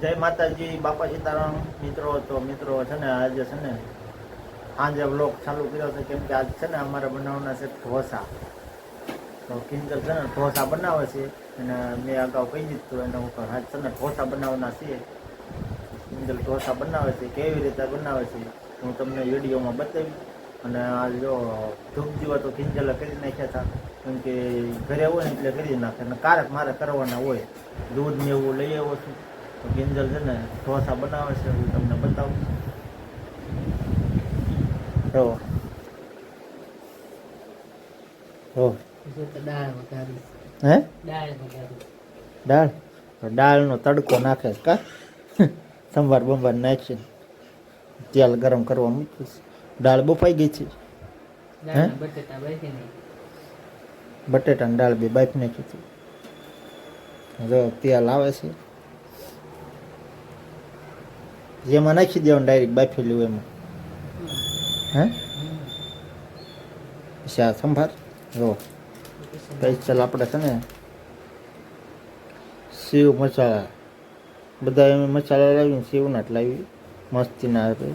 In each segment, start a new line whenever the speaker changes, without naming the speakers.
જય માતાજી, બાપા સીતારામ, મિત્રો તો મિત્રો છે ને, આજે છે ને, સાંજે બ્લોગ ચાલુ કર્યો છે, કેમ કે આજ છે ને અમારે બનાવવાના છે ઢોસા. તો કિંજલ છે ને ઢોસા બનાવે છે, અને મેં અગાઉ કહી દીધું એને હું પણ આજ છે ને ઢોસા બનાવવાના છીએ. કિંજલ ઢોસા બનાવે છે, કેવી રીતે બનાવે છે, હું તમને વિડીયોમાં બતાવી અને આ જો ધૂપ જીવા તો કિંજલે કરી નાખ્યા હતા, કેમ કે ઘરે હોય ને એટલે કરી નાખે, અને કારક મારે કરવાના હોય. દૂધ ને એવું લઈ આવો છું. તો કિંજલ છે ને ઢોસા બનાવે છે હું તમને બતાવું.
તો
હે?
દાળ
દાળનો તડકો નાખે કા? સંભાર બંભાર નાખશે તેલ ગરમ કરવા મૂકીશ. દાળ બફાઈ ગઈ છે?
બાફી
બટેટાની દાળ બી બાફી નાખી છે. જો તેલ આવે છે. જેમાં નાખી દેવાનું ડાયરેક્ટ બાફી લેવું એમાં. હે? પછી આ સંભાર, જો. ચાલ આપણે છે ને સેવ મસાલા. બધા એમ મસાલા લાવીને સેવના લાવી. મસ્તીના આપે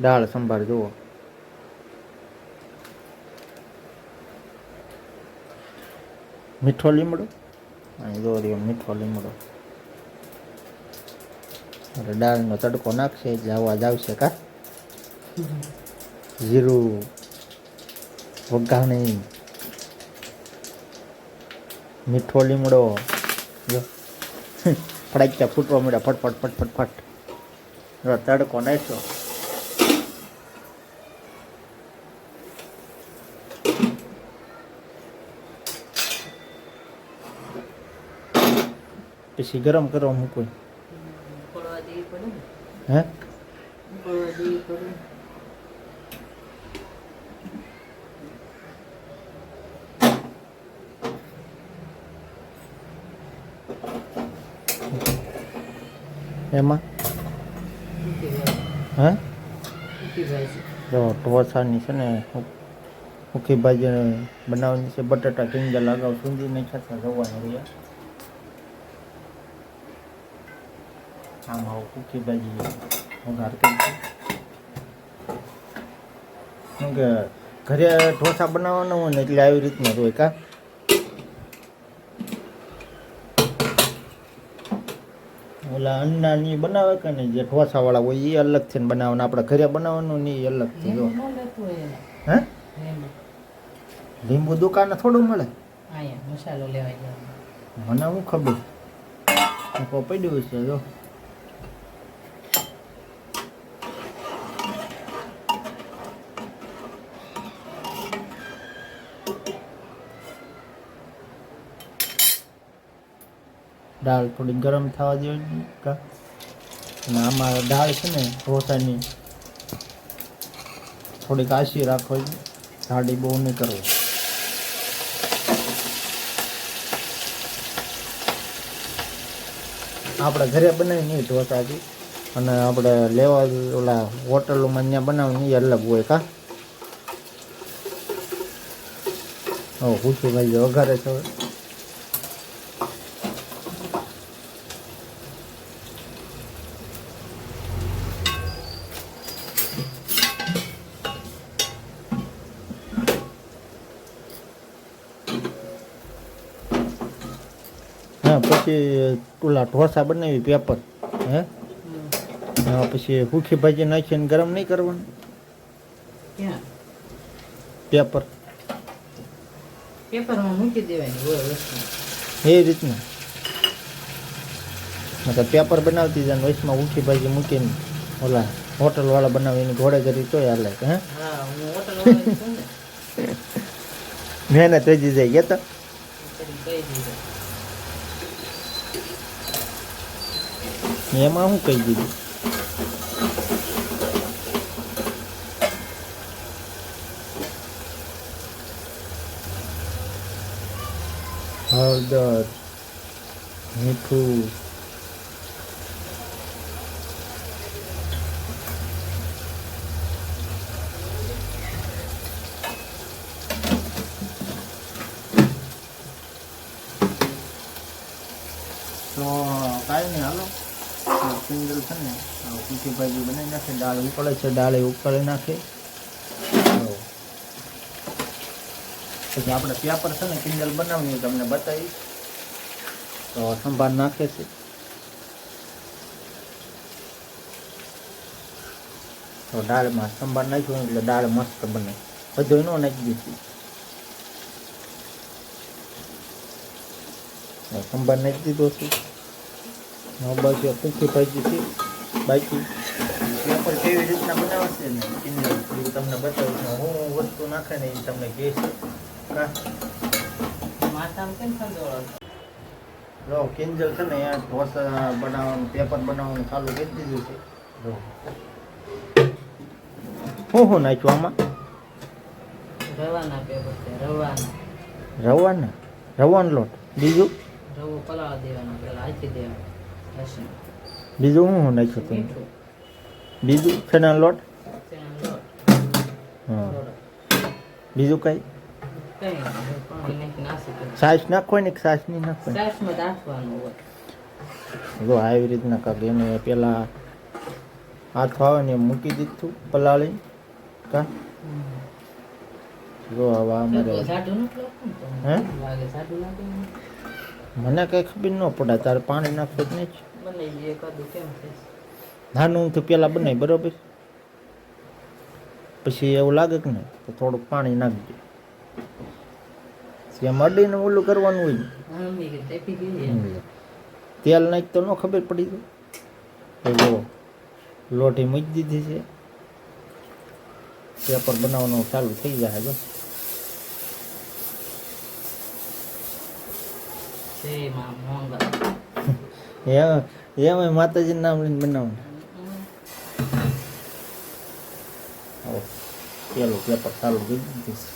દાળ, સંભાર, જુઓ. મીઠો લીમડો? અહીં જો મીઠો લીમડો. એટલે દાળનો તડકો નાખશે એટલે અવાજ આવશે કા? જીરું વઘાણી મીઠો લીમડો. જો. ફડાક્યા ફૂટવા મળ્યા ફટફટ ફટફટ ફટ તડકો નાખ્યો. પછી ગરમ કરવા
મૂકું. ને
હે
ઉકળવા દેવી પડે
એમાં
ઊંધી ભાજી
હે
ઊંધી ભાજી
જો ઢોસાની છે ને સુકી ભાજી બનાવવાની છે બટાટા કિંજલ અગાઉ સૂંધી નાખ્યા હતા જોવાનું રહ્યા આમાં સુકી ભાજી વઘાર કરી છે? કેમ કે ઘરે ઢોસા બનાવવાના હોય ને એટલે આવી રીતના જ હોય કા? ઓલા અંડાની બનાવે કે ને જે ઢોસાવાળા હોય એ અલગથી ને બનાવવાનું. આપણે ઘરે બનાવવાનું ને એ જો.
લેતું હોય એને.
હે?
લીંબુ.
દુકાને થોડું મળે?
મસાલો લેવા
મને શું ખબર? પડ્યું છે જો. દાળ થોડી ગરમ થવા દેવાની અને આમાં દાળ છે ને ઢોસાની થોડીક આશી રાખો જાડી બહુ નહીં કરવી. આપણે ઘરે બનાવી નહીં ઢોસાથી અને આપણે લેવા ઓલા હોટલોમાં ત્યાં બનાવીને એ અલગ હોય કા? ઓ પૂછું ભાઈ વઘારે છે હવે. હા પછી ઓલા ઢોસા બનાવી પેપર હે? હા, પછી ભૂખી ભાજી નાખીને ગરમ નહીં કરવાનું? પેપર
પેપરમાં મૂકી દેવાની
એ રીતના. મતલબ પેપર બનાવતી જાય વચમાં ઉખી ભાજી મૂકીને ઓલા હોટલવાળા બનાવીને ઘોડે કરી તોય હાલે હે?
હોટલ વાળા
મહેનત થઈ જાય ગયા તા
કરી કહી દીધું
એમાં શું કહી દીધું હળદર મીઠું તો કાંઈ નહીં હાલો કિંજલ છે ને તીખી ભાજી બનાવી નાખે, દાળ ઉકળે છે, દાળ એ ઉકળી નાખે. જો. પછી આપણે પેપર છે ને, કિંજલ બનાવીએ તમને બતાવીશ. તો સંભાર નાખે છે. તો દાળમાં સંભાર નાખ્યું એટલે દાળ મસ્ત બને. બધું એનો નાખી દીધી. હવે સંભાર નાખી દીધો છે. હવે બસ આ તીખી ભાજી છે. બાકી પેપર કેવી રીતના બનાવશે ને કિન્નર એવું તમને બતાવીશ હું વસ્તુ નાખે ને એ તમને
કહે છે.
જો કિંજલ છે ને અહીંયા ઢોસા બનાવવાનું પેપર બનાવવાનું ચાલુ કરી દીધું છે. જો. હું શું નાખ્યું આમાં?
રવાના પેપર છે રવાના.
રવાનો? રવાનો લોટ. બીજું?
રવો પલાવા દેવાનો પેલા હાથી દેવાનો.
બીજું હું નાખ્યું તું
મીઠું
બીજું છેના લોટ હા. બીજું કઈ?
સાસ નાખી
ને સાસ નહીં
હોય.
જો આવી રીતના કાંક એને પેલા હાથ આવે ને મૂકી દીધું પલાળી. કા? જો હવે અમારે? હે? મને કઈ ખબર ન પડે તારે પાણી નાખવું જ નહીં નાનું તો પેલા બનાવી બરોબર? પછી એવું લાગે કે નહીં તો થોડુંક પાણી નાખજો. એમ અડીને ઓલું કરવાનું હોય. તેલ નાખ તો ન ખબર પડી જાય. લોટી મૂકી દીધી છે. પેપર બનાવવાનું ચાલુ થઈ જાય જો.
એમ
એમ એમાં માતાજીનું નામ લઈને બનાવવાનું. પેલું પેપર ચાલુ કરી દીધું છે.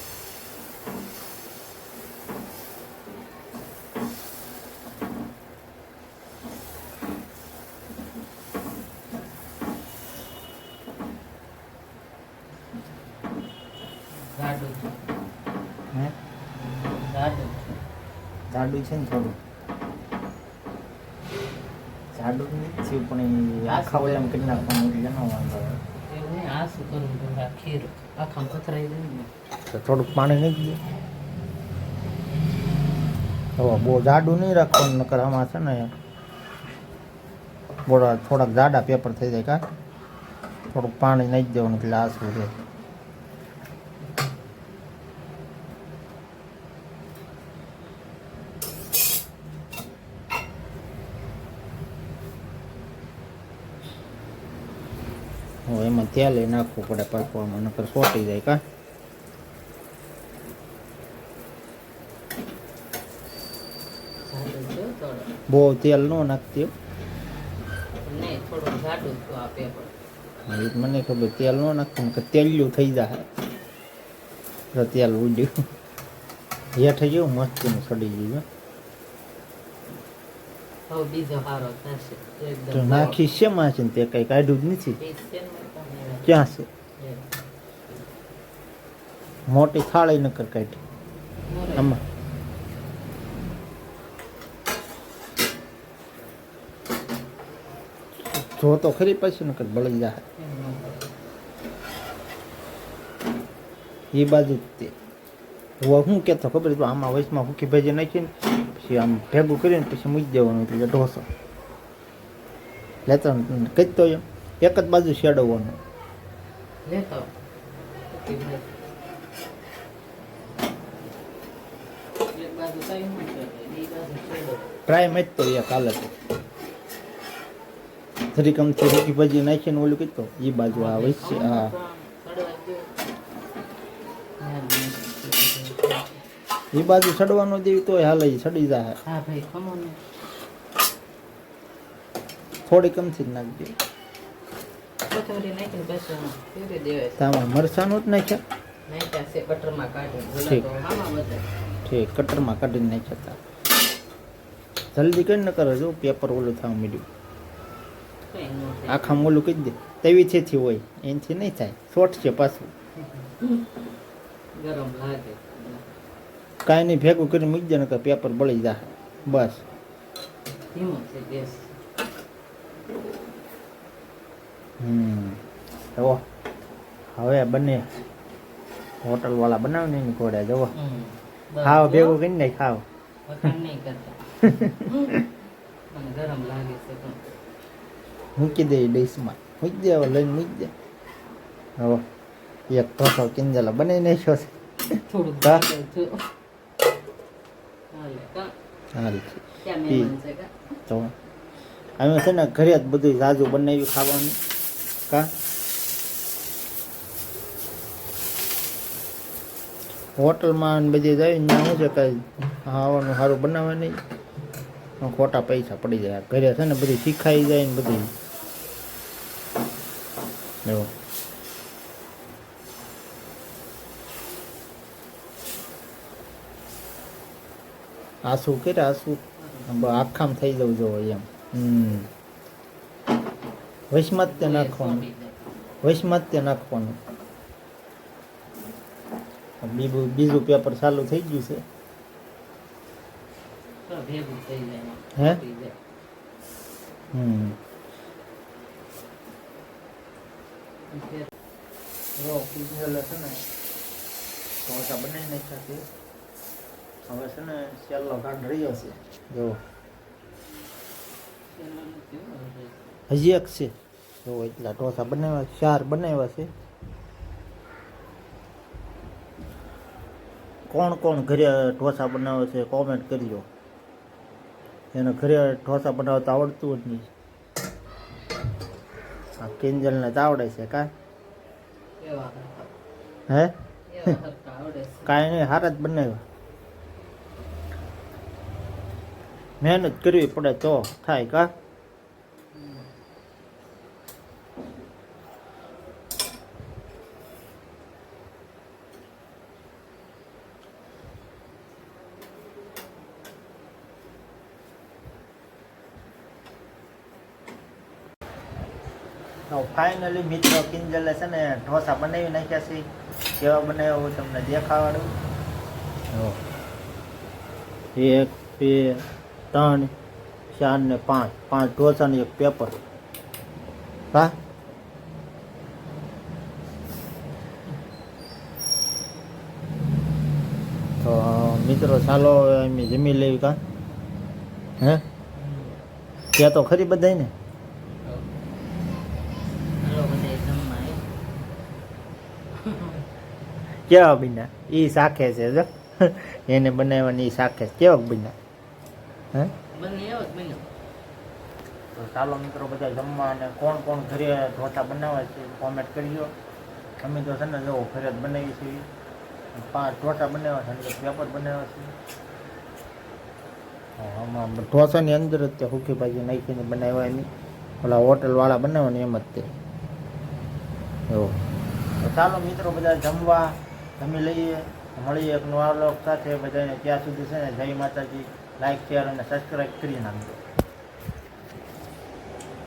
જાડું છે
ને થોડું. જાડું નથી પણ આખા ઓલામાં કરી નાખવાનું એટલે ન વાંધો થોડુંક પાણી નાખી દે હવે બહુ જાડું નહીં રાખવાનું, નકર આમાં છે ને થોડા થોડાક જાડા પેપર થઈ જાય કા થોડુંક પાણી નાખી દેવાનું એટલે આસું રહે હવે એમાં તેલ લઈ નાખવું પડે પાકવામાં નકર સોટી જાય કા? બહુ તેલ ન નાખતી હો. મને ખબર તેલ ન નાખતું કે તેલ્યું થઈ જાય. તો તેલ ઉડ્યું. હેઠ ગયું મસ્તીનું સડી ગયું
હવે બીજો હારો થશે.
તો
એકદમ
નાખી શેમાં છે ને તે કઈ કાઢ્યું જ નથી? ક્યાં છે? મોટી થાળી નકર કાઢી. આમાં. જો તો ખરી પછી નકર બળી જાય
ન.
એ બાજુ તે. હવે શું કહેતો ખબર તો આમાં વચમાં હુકી ભાજી નાખીને પછી આમ ભેગું કરીને પછી મૂકી દેવાનું એટલે ઢોસો. લેતો કઈ તો એમ. એક જ બાજુ શેડવવાનું.
લેતો.
ટ્રાય મેચ તો કાલે હાલત જરીક આમથી હુકી ભાજી નાખીને ઓલું કીધું. એ બાજુ આ વૈશ્ય હા એ બાજુ સડવાનું દેવી તોય હાલે સડી જાય
હા ભાઈ ખમો ને.
થોડીક અમથી જ નાખજો.
કોથમરી નાખીને બસ ફેરવી દેવાય.
તામાં મરસાનું જ નાખ્યા?
છે કાઢી
ઠીક. કટરમાં કાઢીને નાખ્યા હતા. જલ્દી કઈ ન કરો જો પેપર ઓલું થવા મળ્યું આખા મોલું કહી દે. તેવીથી હોય એનાથી નહીં થાય. શોર્ટ છે પાછું.
ગરમ લાગે.
કાંઈ નહીં ભેગું કરીને મૂકી દે કે પેપર બળી જાય બસ. હમ. જુઓ. હવે બંને. હોટલવાળા બનાવે ને એની ઘોડે જુઓ. ખાવ ભેગું કરીને નહીં ખાવ
ગરમ લાગે છે
મૂકી દે ડીશમાં. મૂકી દે હવે લઈને મૂકી દે. હવે એક ઢોસો કિંજલા બનાવી નાખ્યો છે.
થોડુંક. હાલે?
તો અમે છે ને ઘરે જ બધું જાજુ બનાવ્યું ખાવાનું. કા? હોટલમાં ને બધી જાય ત્યાં શું છે કાંઈ ખાવાનું સારું બનાવે નહીં. ખોટા પૈસા પડી જાય. ઘરે છે ને બધું શીખાઈ જાય ને બધી એવું. આસુ કર્યા? આસુ આખામ થઈ જવું જોઈએ એમ. હમ. વૈશમાં નાખવાનું. તે નાખવાનું. બીજું બીજું પેપર ચાલુ થઈ ગયું છે. હે? હમ.
રો
જો છે ને, ઢોસા બનાવી નાખ્યા છે. હવે છે ને છેલ્લો કાંડ રહ્યો છે. જો? હજી એક છે. જો એટલા ઢોસા બનાવ્યા ચાર બનાવ્યા છે. કોણ કોણ ઘરે ઢોસા બનાવે છે કોમેન્ટ કરજો. એને ઘરે ઢોસા બનાવતા આવડતું જ નહીં. આ કિંજલને તો આવડે છે કા હે. કાંઈ નહીં હારા જ બનાવ્યા. મહેનત કરવી પડે તો થાય કા. ફાઇનલી મિત્રો કિંજલે છે ને ઢોસા બનાવી નાખ્યા છે કેવા બનાવ્યા હું તમને દેખાડું એક બે ત્રણ, ચાર ને પાંચ. પાંચ ઢોસા ને એક પેપર. હા? તો, મિત્રો, ચાલો અમે જમી લેવી કા? હે? ત્યાં તો ખરી બધાય ને. કેવા બીના એ શાખે છે એને બનાવવાની એ શાખે છે. કેવા બન્યા? હે? તો ચાલો મિત્રો બધા જમવા અને કોણ કોણ ઘરે ઢોસા બનાવે છે કોમેન્ટ કરજો. અમે તો છે ને જો ફરિયાદ બનાવીએ છીએ. પાંચ ઢોસા બનાવ્યા છે અને પેપર બનાવ્યા છે. આમાં ઢોસાની અંદર જ તે સુખી ભાજી નાખીને બનાવ્યા એની ઓલા હોટલવાળા બનાવે ને એમ જ તે. એવું. તો ચાલો મિત્રો બધા જમવા જમી લઈએ. મળીએ એક નવા લોક સાથે બધાને ત્યાં સુધી છે ને જય માતાજી. લાઈક શેર અને સબસ્ક્રાઈબ કરી નાખજો